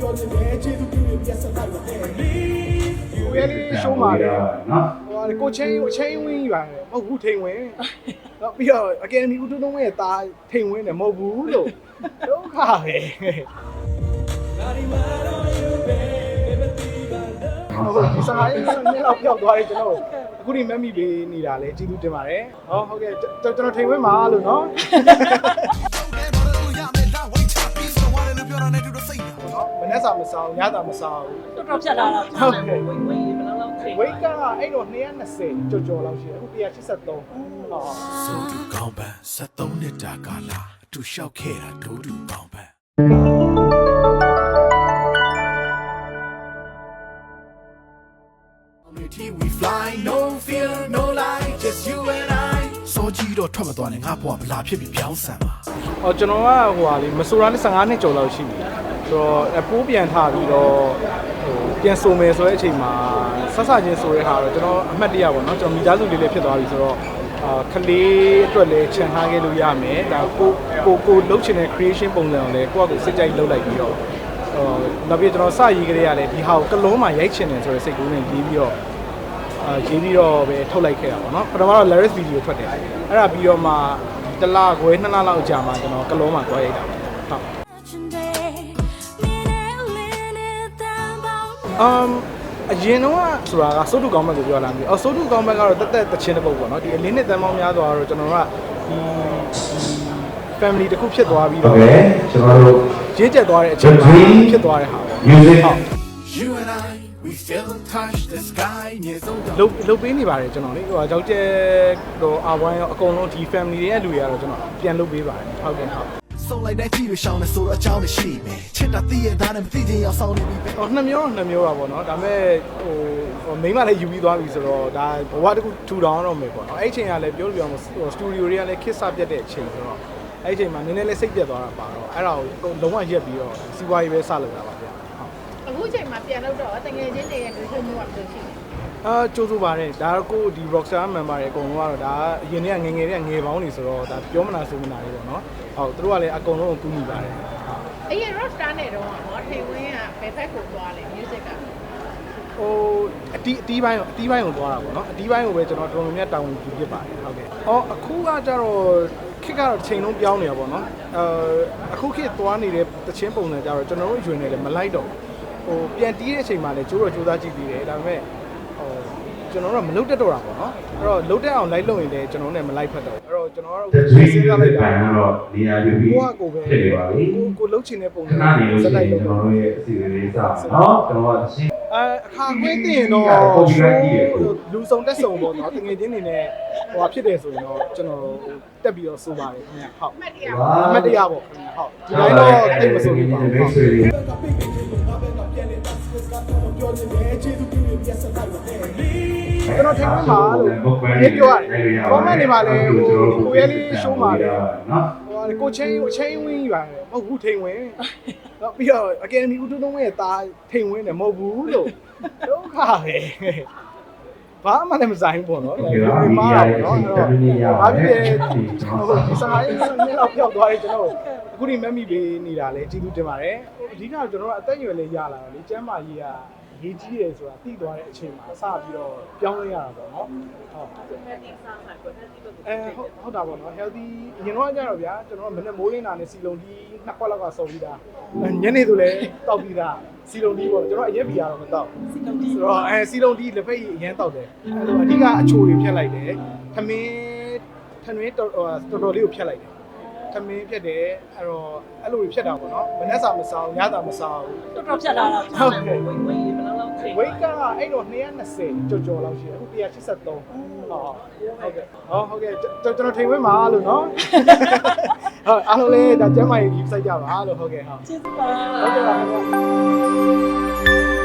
ပြောနေတယ်ကျေးဇူးပြုပြီးပြဆက်လိုက်ပါနဲ့ကိုရဲလေးရှိုးပါလေနော်ဟိုကိုချင်းကိုချင်းဝင်းပါမဟုတ်ဘူးထိန်ဝင်းတော့ပြီးတော့အကယ်ဒမီဦးတုံးတုံးရဲ့တာထိန်ဝင်းတယ်မဟုတ်ဘူးလို့ဒုက္ခပဲဟုတ်ဒီစကားရေးဆက်နေတော့ပြောက်သွားတယ်ကျွန်တော်အခုဒီမက်မီပေးနေတာလဲကျေးဇူးတင်ပါတယ်ဟောဟုတ်ကဲ့ကျွန်တော်ထိန်ဝင်းပါလို့နော် နော်မနေ့စာမဆောင်ညစာမဆောင်တော်တော်ဖြတ်လာတာဟုတ်ကဲ့ဝိတ်ဝိတ်ဘယ်လောက်လောက်ထိဝိတ်ကအဲ့တော့220ကြော်ကြော်လောက်ရှိတယ်အခု183ဟောဆိုတူကောင်းပန်း73နှစ်တာကာလအတူလျှောက်ခဲ့တာဒိုးတူကောင်းပန်း We fly no fear no lie just you and I စောကြီးတော့ထွက်မသွားနဲ့ငါဘွားဗလာဖြစ်ပြီးပြောင်းဆန်ပါ။အော်ကျွန်တော်ကဟိုဟာလေမဆိုရာနဲ့15နှစ်ကျော်လောက်ရှိပြီ။ ဆိုတော့အပိုးပြန်ထပြီးတော့ဟိုပြန်ဆိုမယ်ဆိုတဲ့အချိန်မှာဆက်ဆချင်းဆိုတဲ့ဟာတော့ကျွန်တော်အမှတ်တရပါတော့ကျွန်တော်မိသားစုလေးလေးဖြစ်သွားပြီဆိုတော့အာကလေးအတွက်လည်းခြံထားခဲ့လို့ရမယ်။ဒါကိုကိုကိုလှုပ်ချင်တဲ့ creation ပုံစံကိုလည်းကိုယ့်အကိုစိတ်ကြိုက်လှုပ်လိုက်ပြီးတော့ဟိုနောက်ပြီးကျွန်တော်စရေးကြရတဲ့ဒီဟာကိုကလုံးမှရိုက်ချင်တယ်ဆိုတဲ့စိတ်ကူးနဲ့ရေးပြီးတော့အာရေးပြီးတော့ပဲထုတ်လိုက်ခဲ့တာပေါ့နော်ပထမတော့ Laris video ထွက်တယ်အဲ့ဒါပြီးတော့မှတစ်လခွဲနှစ်လလောက်ကြာမှကျွန်တော်ကလုံးမှသွားရိုက်တာ um အရင်တော့ဆိုတာကစိုးတုကောင်းဘက်ကိုပြောလာပြီအော်စိုးတုကောင်းဘက်ကတော့တက်တက်တချင်းတစ်ပုတ်ပေါ့နော်ဒီအလင်းနဲ့တန်ပေါင်းများသွားတော့ကျွန်တော်ကဒီ family တစ်ခုဖြစ်သွားပြီးတော့ကျွန်တော်တို့ရေးကျက်သွားတဲ့အချိန်ဖြစ်သွားတဲ့ဟာပေါ့ music you and i we still touch the sky နေဆုံးတော့လုတ်ပေးနေပါတယ်ကျွန်တော်လေဟိုရောက်ကျက်ဟိုအဝိုင်းရောအကုန်လုံးဒီ family ရဲ့လူတွေကတော့ကျွန်တော်ပြန်လုတ်ပေးပါတယ်ဟုတ်ကဲ့ဟုတ် ဆုံးလိုက်တဲ့ကြည့်ရရှောင်းနေဆိုတော့အကြောင်းရှိမယ်ချစ်တာသိရသားနဲ့မသိချင်းရောက်ဆောင်နေပြီပဲဟိုနှစ်မျိုးတော့နှစ်မျိုးပါပေါ့နော်ဒါပေမဲ့ဟိုဟိုမိန်းမလည်းယူပြီးသွားပြီဆိုတော့ဒါဘဝတစ်ခုထူထောင်တော့မယ်ပေါ့နော်အဲ့ဒီအချိန်ကလည်းပြောလို့ပြောမဟိုစတူဒီယိုတွေကလည်းခစ်စပြတ်တဲ့အချိန်ဆိုတော့အဲ့ဒီအချိန်မှာနည်းနည်းလေးစိတ်ပြတ်သွားတာပါတော့အဲ့ဒါကိုလုံးဝရက်ပြီးတော့စီးပွားရေးပဲစလုပ်တာပါဗျာဟုတ် အခုချိန်မှာပြန်လို့တော့တငယ်ချင်းတွေရဲ့လူထုမျိုးကဘယ်လိုရှိလဲအာကြိုးစိုးပါတယ်ဒါတော့ကိုဒီ Rockstar member တွေအကုန်လုံးကတော့ဒါအရင်ကငယ်ငယ်တွေကငယ်ပေါင်းနေဆိုတော့ဒါပြောမနာဆိုမနာလေးပေါ့နော်ဟုတ်သူတို့ကလည်းအကုန်လုံးကိုကူညီပါတယ်ဟုတ်အရင် rock star နဲ့တော့နော်ထေဝင်းကဘယ်ဘက်ကိုသွားလဲ music ကဟိုအတီးအတီးပိုင်းကိုအတီးပိုင်းကိုသွားတာပေါ့နော်အတီးပိုင်းကိုပဲကျွန်တော်တော်တော်များများတောင်းယူဖြစ်ပါတယ်ဟုတ်ကဲ့။အော်အခုကကြတော့ခစ်ကတော့ချိန်လုံးပြောင်းနေတာပေါ့နော်။အဲအခုခစ်သွားနေတဲ့တချင်းပုံစံကြတော့ကျွန်တော်တို့ယူနေတယ်မလိုက်တော့ဘူး ဟိုပြန်တီးတဲ့အချိန်မှာလည်းကျိုးတော့စူးစမ်းကြည့်သေးတယ်ဒါပေမဲ့ဟိုကျွန်တော်တို့ကမလုတ်တက်တော့တာပေါ့နော်အဲ့တော့လုတ်တက်အောင်လိုက်လုပ်ရင်လည်းကျွန်တော်တို့နဲ့မလိုက်ဖက်တော့အဲ့တော့ကျွန်တော်တို့စဉ်းစားလိုက်တာကတော့နေရာယူပြီးကိုကကိုပဲကိုကိုလုတ်ချင်တဲ့ပုံစံစက်လိုက်လုပ်ကျွန်တော်တို့ရဲ့အစီအစဉ်လေးစနော်ကျွန်တော်ကရှင်းအဲအခါခွင့်တင်ရင်တော့လူစုံတက်စုံပေါ့နော်တငယ်ချင်းတွေနဲ့ဟိုဖြစ်တယ်ဆိုရင်တော့ကျွန်တော်တက်ပြီးတော့စိုးပါတယ်ခင်ဗျဟုတ်အမတ်တရားပေါ့ခင်ဗျဟုတ်ဒီတိုင်းတော့တိတ်မစိုးဘူးပါဘူး ကပြောလို့ပြောခြင်းလည်းကျေးဇူးပြုရင်ပြတ်ဆက်လိုက်ပါတယ်ကျွန်တော်ထင်မှာပါလို့ရေးပြောရတယ်။ comment တွေမှာလည်းဟိုကိုရဲလေး show မှာလည်းနော်ဟိုကိုချင်းကိုချင်းဝင်းပါတယ်မဟုတ်ဘူးထိန်ဝင်။နောက်ပြီးတော့ Academy ဦးတုံးရဲ့ตาထိန်ဝင်တယ်မဟုတ်ဘူးလို့ဒုက္ခပဲ။ဘာမှလည်းမဆိုင်ဘူးပေါ့နော်။ဒီမှာပေါ့နော်။ဘာဖြစ်လဲဒီစာရေးစနေတော့ပြောက်သွားတယ်ကျွန်တော် အခုဒီမက်မီပေးနေတာလေကျေးဇူးတင်ပါတယ်။အဓိကကျွန်တော်ကအသက်အရွယ်လေးရလာတော့လေကျမ်းမာရေးကရေးကြီးတယ်ဆိုတာသိသွားတဲ့အချိန်မှာစပြီးတော့ပြောင်းလဲရတာပေါ့နော်။ဟုတ် healthy စားမှာကို healthy ကိုအဲဟုတ်ဟုတ်တာပေါ့နော် healthy အရင်တော့ကြတော့ဗျာကျွန်တော်ကမနေ့မိုးရင်းတာနဲ့စီလုံးဒီနှစ်ခွက်လောက်ကစုံပြီးသားအဲညနေဆိုလည်းတောက်ပြီးသားစီလုံးဒီပေါ့ကျွန်တော်အရက်ဘီရတော့မတောက်စီလုံးဒီဆိုတော့အဲစီလုံးဒီလက်ဖက်ရည်အရင်တောက်တယ်အဲလိုအဓိကအချိုတွေဖြတ်လိုက်တယ်ထမင်းထမင်းတော်တော်တော်လေးကိုဖြတ်လိုက်တယ် ထမင်းဖြတ်တယ်အဲ့တော့အဲ့လိုဖြတ်တာပေါ့နော်မနေ့စာမစားညစာမစားဘူးတော်တော်ဖြတ်လာတာဟုတ်ကဲ့ဝိတ်ဝိတ်ဘယ်လောက်လောက်ထိဝိတ်ကအဲ့တော့220ကြော်ကြော်လောက်ရှိတယ်အခု183ဟုတ်ဟုတ်ကဲ့ဟောဟုတ်ကဲ့ကျွန်တော်ထိန်ဝင်းပါလို့နော်ဟုတ်အားလုံးလေးဒါကျမ်းမာရေးကြီးစိုက်ကြပါလို့ဟုတ်ကဲ့ဟုတ်ကျေးဇူးပါဟုတ်ကဲ့ပါခင်ဗျာ